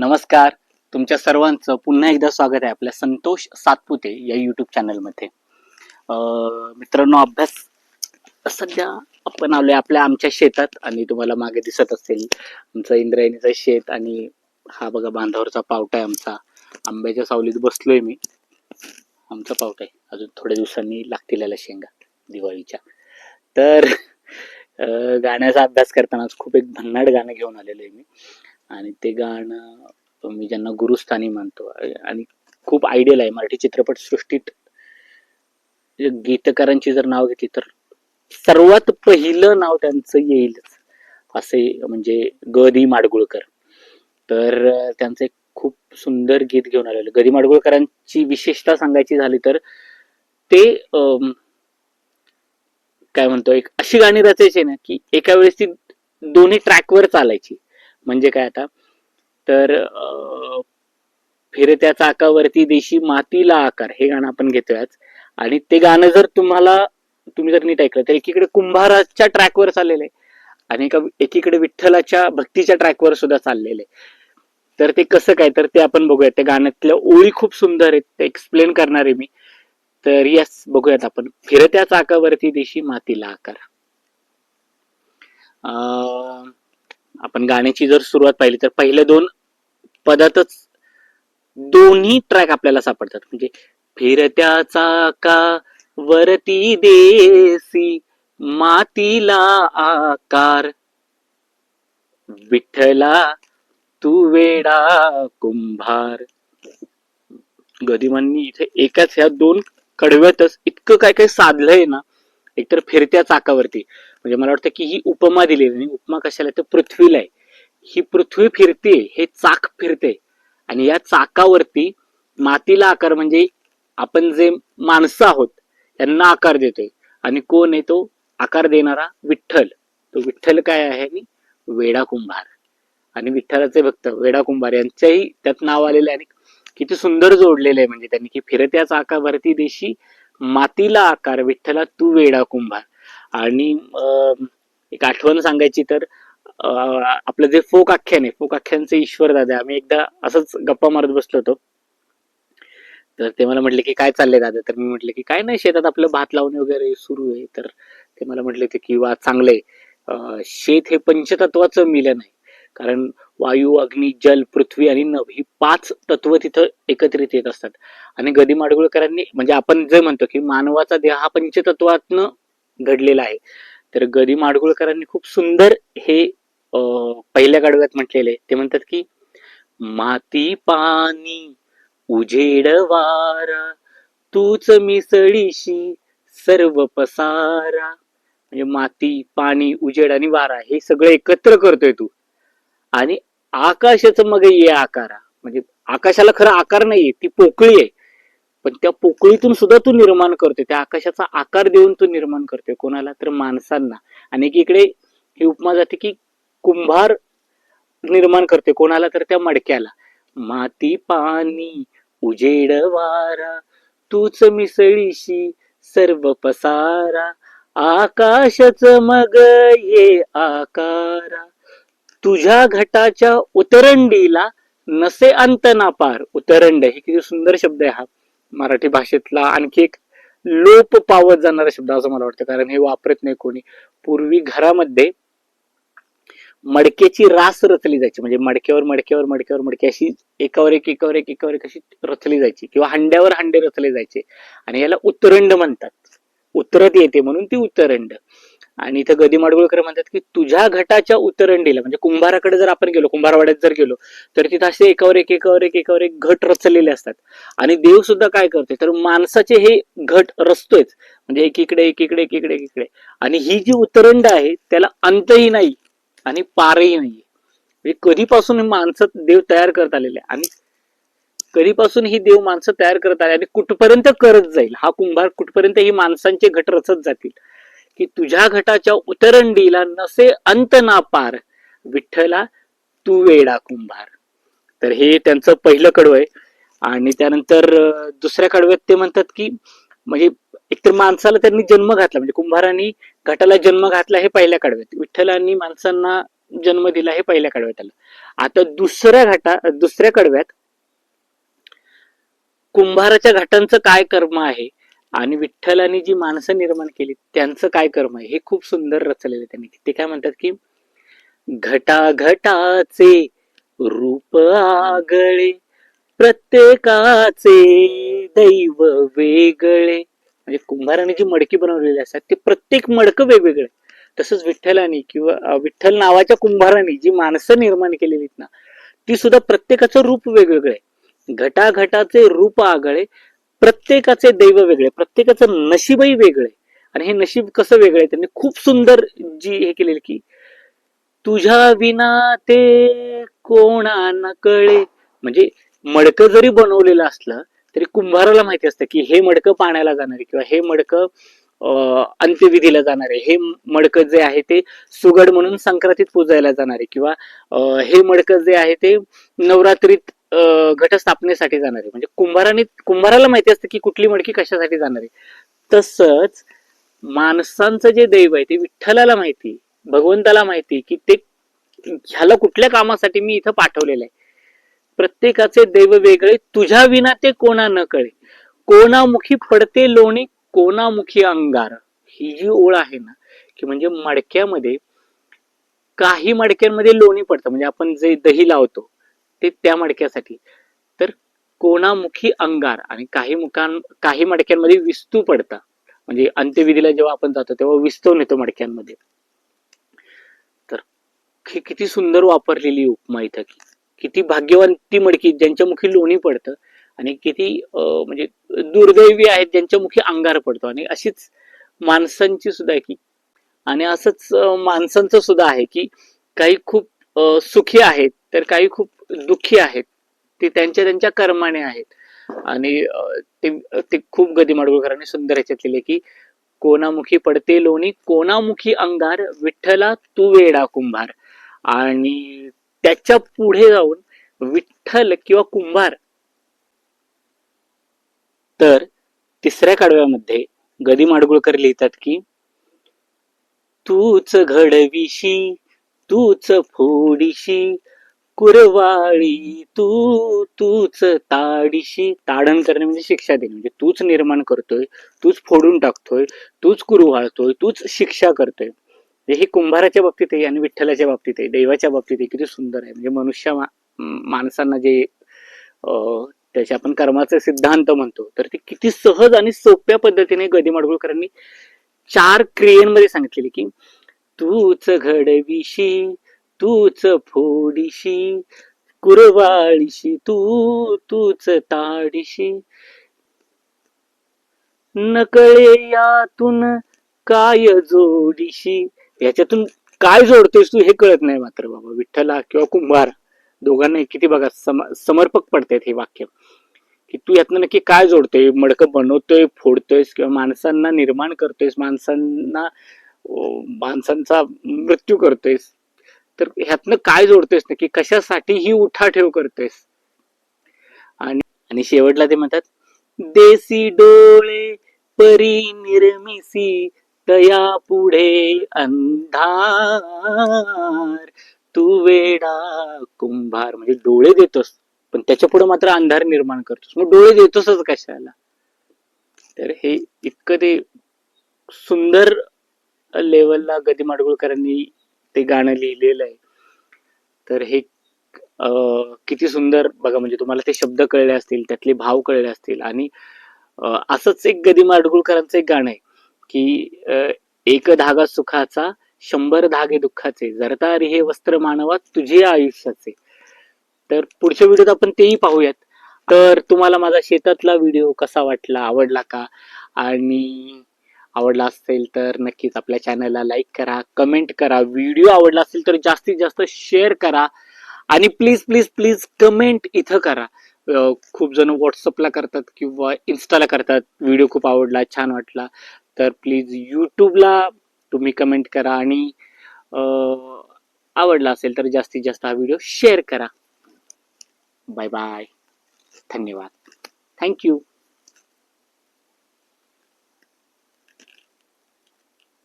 नमस्कार. तुमच्या सर्वांचं पुन्हा एकदा स्वागत आहे आपल्या संतोष सातपुते या युट्यूब चॅनलमध्ये मित्रांनो अभ्यास सध्या आपण आलोय आपल्या आमच्या शेतात आणि तुम्हाला मागे दिसत असेल आमचं इंद्रायणीचं शेत आणि हा बघा बांधावरचा पावटा आहे आमचा. आंब्याच्या सावलीत बसलोय मी. आमचा पावटा आहे. अजून थोड्या दिवसांनी लागतील याला शेंगा दिवाळीच्या. तर गाण्याचा अभ्यास करतानाच खूप एक भन्नाट गाणं घेऊन आलेलो आहे मी. आणि ते गाणं मी ज्यांना गुरुस्थानी मानतो आणि खूप आयडियल आहे. मराठी चित्रपट सृष्टीत गीतकारांची जर नाव घेतली तर सर्वात पहिलं नाव त्यांचं येईलच. असे म्हणजे ग दी माडगुळकर. तर त्यांचं एक खूप सुंदर गीत घेऊन आलेलं ग दी माडगुळकरांची विशेषता सांगायची झाली तर ते अं, काय म्हणतो एक अशी गाणी रचायची ना की एका वेळेस ती दोन्ही ट्रॅकवर चालायची. म्हणजे काय आता? तर फिरत्या चाकावरती देशी मातीला आकार हे गाणं आपण घेतोय आज. आणि ते गाणं जर तुम्हाला तुम्ही जर नीट ऐकलं तर एकीकडे कुंभाराच्या ट्रॅकवर चाललेलं आहे आणि एका एकीकडे विठ्ठलाच्या भक्तीच्या ट्रॅकवर सुद्धा चाललेलं आहे. तर ते कसं काय? तर ते आपण बघूयात. त्या गाण्यातल्या ओळी खूप सुंदर आहेत. ते एक्सप्लेन करणार आहे मी. तर यस बघूयात आपण. फिरत्या चाकावरती देशी मातीला आकार. अं, आपण गाण्याची जर सुरुवात पाहिली तर पहिले दोन पदातच दोन्ही ट्रॅक आपल्याला सापडतात. म्हणजे फिरत्या चाका वरती देसी मातीला आकार. विठ्ठला तू वेडा कुंभार. गदिमांनी इथे एकाच ह्या दोन कडव्यातच इतकं काय काय साधलंय ना एकतर फिरत्या चाकावरती. म्हणजे मला वाटतं की ही उपमा दिलेली नाही. उपमा कशाला? तर पृथ्वीला आहे. ही पृथ्वी फिरते हे चाक फिरते. आणि या चाकावरती मातीला आकार म्हणजे आपण जे माणसं आहोत त्यांना आकार देतोय. आणि कोण आहे तो? आकार देणारा विठ्ठल. तो विठ्ठल काय आहे? आणि वेडा कुंभार. आणि विठ्ठलाचे भक्त वेडा कुंभार यांच्याही त्यात नाव आलेलं आहे. आणि किती सुंदर जोडलेलं आहे. म्हणजे त्यांनी की फिरत्या चाकावरती देशी मातीला आकार विठ्ठला तू वेडा कुंभार. आणि अं, एक आठवण सांगायची तर अं, आपलं जे फोक आख्यान आहे फोक आख्यानचे ईश्वर दादा आम्ही एकदा असंच गप्पा मारत बसलो होतो. तर ते मला म्हटले की काय चाललंय दादा? तर मी म्हटलं की काय नाही शेतात आपलं भात लावणे वगैरे सुरू आहे. तर ते मला म्हटले होते की वा चांगलंय. शेत हे पंचतत्वाचं मिलन आहे. कारण वायू अग्नी जल पृथ्वी आणि नभ ही पाच तत्व तिथं एकत्रित येत असतात. आणि गदी माडगुळकरांनी म्हणजे आपण जे म्हणतो की मानवाचा देह हा पंचतत्वातनं घडलेला आहे. तर गदी माडगुळकरांनी खूप सुंदर हे अं, पहिल्या गाडव्यात म्हटलेले. ते म्हणतात की माती पाणी उजेड वारा तूच मिसळीशी सर्व पसारा. म्हणजे माती पाणी उजेड आणि वारा हे सगळं एकत्र करतोय तू. आणि आकाशाचं मग ये आकारा. म्हणजे आकाशाला खरं आकार नाहीये ती पोकळी आहे. पण त्या पोकळीतून सुद्धा तू निर्माण करतोय. त्या आकाशाचा आकार देऊन तू निर्माण करतोय. कोणाला तर माणसांना. आणि इकडे ही उपमा जाते की कुंभार निर्माण करते कोणाला तर त्या मडक्याला. माती पाणी उजेड वारा तूच मिसळीशी सर्व पसारा. आकाशच मग ये आकारा. तुझ्या घटाच्या उतरंडीला नसे अंत ना पार उतरंड हे किती सुंदर शब्द आहे हा. मराठी भाषेतला आणखी एक लोप पावत जाणारा शब्द असं मला वाटतं. कारण हे वापरत नाही कोणी. पूर्वी घरामध्ये मडक्याची रास रचली जायची. म्हणजे मडक्यावर मडक्यावर मडक्यावर मडके अशी एकावर एक एकावर एक एकावर एक अशी रचली जायची. किंवा हंड्यावर हंडे रचले जायचे. आणि याला उतरंड म्हणतात. उतरत येते म्हणून ती उतरंड आणि इथं गदी माडगुळकर म्हणतात की तुझ्या घटाच्या उतरंडीला म्हणजे कुंभाराकडे जर आपण गेलो कुंभारवाड्यात जर गेलो तर तिथं असे एकावर एक एकावर एक एकावर एक घट रचलेले असतात. आणि देव सुद्धा काय करते तर माणसाचे हे घट रचतोयच. म्हणजे एकीकडे एकीकडे एकीकडे एकीकडे. आणि ही जी उतरंड आहे त्याला अंतही नाही आणि पारही नाहीये म्हणजे कधीपासून माणसं देव तयार करत आलेले? आणि कधीपासून ही देव माणसं तयार करत आले? आणि कुठपर्यंत करत जाईल? हा कुंभार कुठपर्यंत ही माणसांचे घट रचत जातील? की तुझ्या घटाच्या उतरंडीला नसे अंत ना पार. विठ्ठला तू वेडा कुंभार तर हे त्यांचं पहिलं कडवं आहे. आणि त्यानंतर दुसऱ्या कडव्यात ते म्हणतात की म्हणजे एकतर माणसाला त्यांनी जन्म घातला म्हणजे कुंभारांनी घटाला जन्म घातला हे पहिल्या कडव्यात. विठ्ठलांनी माणसांना जन्म दिला हे पहिल्या कडव्यात आलं. आता दुसऱ्या घाटा दुसऱ्या कडव्यात कुंभाराच्या घाटांचं काय कर्म आहे? आणि विठ्ठलाने जी माणसं निर्माण केली त्यांचं काय कर्म आहे? हे खूप सुंदर रचलेलं आहे त्यांनी. ते काय म्हणतात की घटा घटाचे रूप आगळे प्रत्येकाचे दैव वेगळे. म्हणजे कुंभाराने जी मडकी बनवलेली असतात ते प्रत्येक मडकं वेगवेगळे तसंच विठ्ठलाने किंवा विठ्ठल नावाच्या कुंभाराने जी माणसं निर्माण केलेली आहेत ना ती सुद्धा प्रत्येकाचं रूप वेगवेगळे आहे घटाघटाचे रूप आगळे प्रत्येकाचे दैव वेगळे प्रत्येकाचं नशीबही वेगळे. आणि हे नशीब कसं वेगळं? आहे त्यांनी खूप सुंदर जी हे केलेली की तुझ्या विना ते कोणा न कळे. म्हणजे मडकं जरी बनवलेलं असलं तरी कुंभाराला माहिती असतं की हे मडकं पाण्याला जाणार आहे किंवा हे मडकं अं, अंत्यविधीला जाणार आहे. हे मडकं जे आहे ते सुगड म्हणून संक्रांतीत पूजायला जाणार आहे किंवा हे मडकं जे आहे ते नवरात्रीत घटस्थापनेसाठी जाणार. आहे म्हणजे कुंभाराने कुंभाराला माहिती असतं की कुठली मडकी कशासाठी जाणार. आहे तसंच माणसांचं जे दैव आहे ते विठ्ठलाला माहिती भगवंताला माहिती की ते ह्याला कुठल्या कामासाठी मी इथं पाठवलेलं आहे. प्रत्येकाचे दैव वेगळे तुझ्या विना ते कोणा न कळे. कोणामुखी पडते लोणी कोणामुखी अंगार. ही जी ओळ आहे ना की म्हणजे मडक्यामध्ये काही मडक्यांमध्ये लोणी पडतं. म्हणजे आपण जे दही लावतो ते त्या मडक्यासाठी. तर कोणामुखी अंगार आणि काही मुखां काही मडक्यांमध्ये विस्तू पडता म्हणजे अंत्यविधीला जेव्हा आपण जातो तेव्हा विस्तव नेतो मडक्यांमध्ये. तर ही किती सुंदर वापरलेली उपमा इथं. की किती भाग्यवान ती मडकी ज्यांच्या मुखी लोणी पडतं आणि किती अं, म्हणजे दुर्दैवी आहेत ज्यांच्या मुखी अंगार पडतो. आणि अशीच माणसांची सुद्धा आहे की आणि असंच माणसांचं सुद्धा आहे की काही खूप सुखी आहेत तर काही खूप दुःखी आहेत. ते त्यांच्या त्यांच्या कर्माने आहेत. आणि ते ते खूप गदी माडगुळकरांनी सुंदर ह्याच्यात लिहिले की कोणामुखी पडते लोणी कोणामुखी अंगार विठ्ठला तू वेडा कुंभार. आणि त्याच्या पुढे जाऊन विठ्ठल किंवा कुंभार. तर तिसऱ्या कडव्यामध्ये गदी माडगुळकर लिहितात की तूच घडविशी तूच फोडीशी कुरवाळी तू तूच ताडीशी ताडण करणे म्हणजे शिक्षा देणे. म्हणजे तूच निर्माण करतोय तूच फोडून टाकतोय तूच कुरवाळतोय तूच शिक्षा करतोय. म्हणजे हे कुंभाराच्या बाबतीत आहे आणि विठ्ठलाच्या बाबतीत आहे देवाच्या बाबतीत आहे किती सुंदर आहे. म्हणजे मनुष्य मा- माणसांना जे त्याच्या त्याचे आपण कर्माचा सिद्धांत म्हणतो तर ते किती सहज आणि सोप्या पद्धतीने गदी माडगुळकरांनी चार क्रियेमध्ये सांगितलेली की तूच घडविशी तूच फोडीशी कुरवाळीशी तू तूच ताडीशी. नकळे यातून काय जोडीशी? याच्यातून काय जोडतोयस तू हे कळत नाही मात्र बाबा. विठ्ठला किंवा कुंभार दोघांना किती बघा सम समर्पक पडतायत हे वाक्य. की तू यातनं नक्की काय जोडतोय? मडकं बनवतोय फोडतोयस किंवा माणसांना निर्माण करतोयस माणसांना माणसांचा मृत्यू करतोयस? तर ह्यातनं काय जोडतोयस नक्की? कशासाठी ही उठाठेव करतोयस? आणि आणि शेवटला ते म्हणतात देसी डोळे परी निर्मिसी तया पुढे अंधार. तू वेडा कुंभार. म्हणजे डोळे देतोस पण त्याच्या पुढे मात्र अंधार निर्माण करतोस. मग डोळे देतोसच कशाला? तर हे इतकं ते सुंदर लेवलला गदी माडगुळकरांनी ते गाणं लिहिलेलं आहे. तर हे किती सुंदर बघा म्हणजे तुम्हाला ते शब्द कळले असतील त्यातले भाव कळले असतील आणि असंच एक गदी माडगुळकरांचं एक गाणं आहे की एक धागा सुखाचा शंभर धागे दुःखाचे जरतारी हे वस्त्र मानवा तुझे आयुष्याचे. तर पुढच्या व्हिडिओत आपण तेही पाहूयात. तर तुम्हाला माझा शेतातला व्हिडिओ कसा वाटला आवडला का? आणि आवडला असेल तर नक्कीच आपल्या चॅनलला लाईक करा कमेंट करा व्हिडिओ आवडला असेल तर जास्तीत जास्त शेअर करा आणि प्लीज प्लीज प्लीज कमेंट इथं करा. खूप जण व्हॉट्सअपला करतात किंवा इन्स्टाला करतात. व्हिडिओ खूप आवडला छान वाटला. तर प्लीज यूट्यूबला तुम्ही कमेंट करा आणि आवडला असेल तर जास्तीत जास्त हा व्हिडिओ शेअर करा. बाय बाय धन्यवाद. Thank you